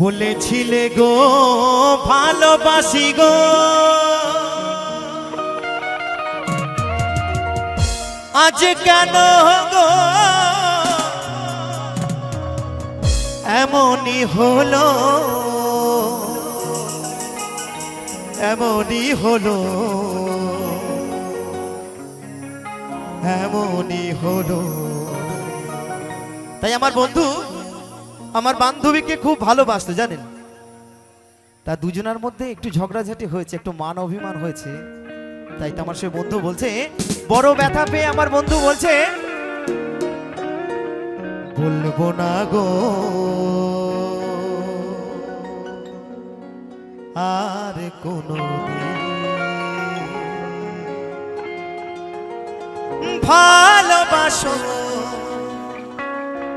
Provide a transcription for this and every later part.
বলেছিলে গো, ভালোবাসি গো। আজ কেন গো? এমনই হলো এমনই হলো এমনই হলো। তাই আমার বন্ধু আমার বান্ধবীকে খুব ভালোবাসতো, জানেন? তা দুজনের মধ্যে একটু ঝগড়াঝাটি হয়েছে, একটু মান অভিমান হয়েছে। তাই তো আমার সে বন্ধু বলছে, বড় ব্যথা পেয়ে আমার বন্ধু বলছে, বলব না গো, আর কোনো ভালোবাসো,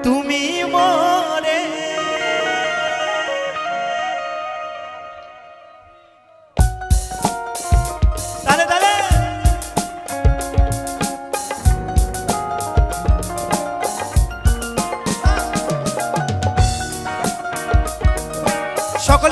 তুমি মরে সকল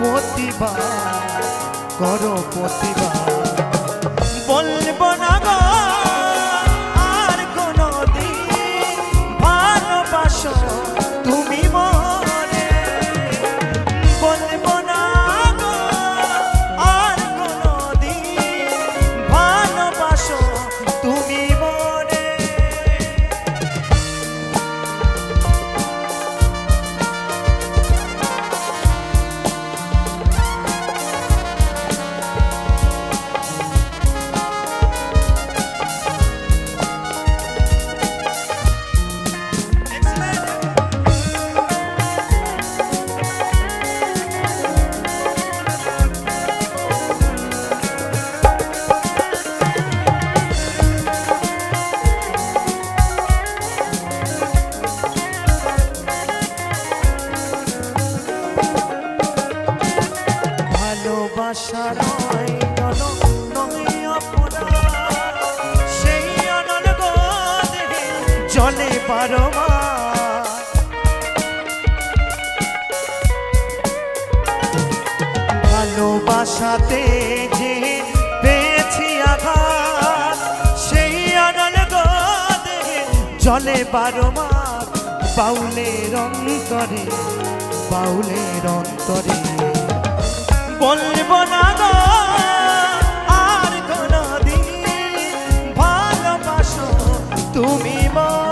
প্রতিবাদ করো প্রতিবাদ ভালোবাসা নয় সেই অনল জলে বারো ভালোবাসাতে যে পেয়েছি আঘাত, সেই অনল জলে বারো বাউলের অন্তরে বাউলের অন্তরে। বলব না গো আর কোনদিন ভালোবাসো তুমি মনে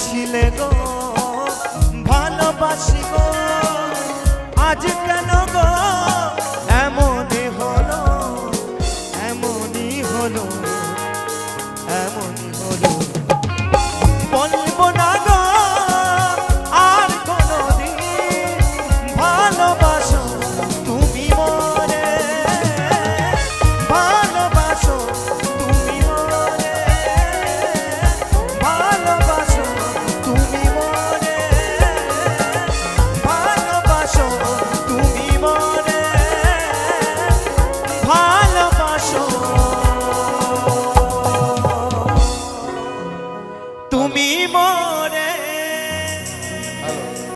ছিলে গো ভালোবাসি গো। আজ কেন গো? এমনই হলো এমনই হলো এমনই হলো।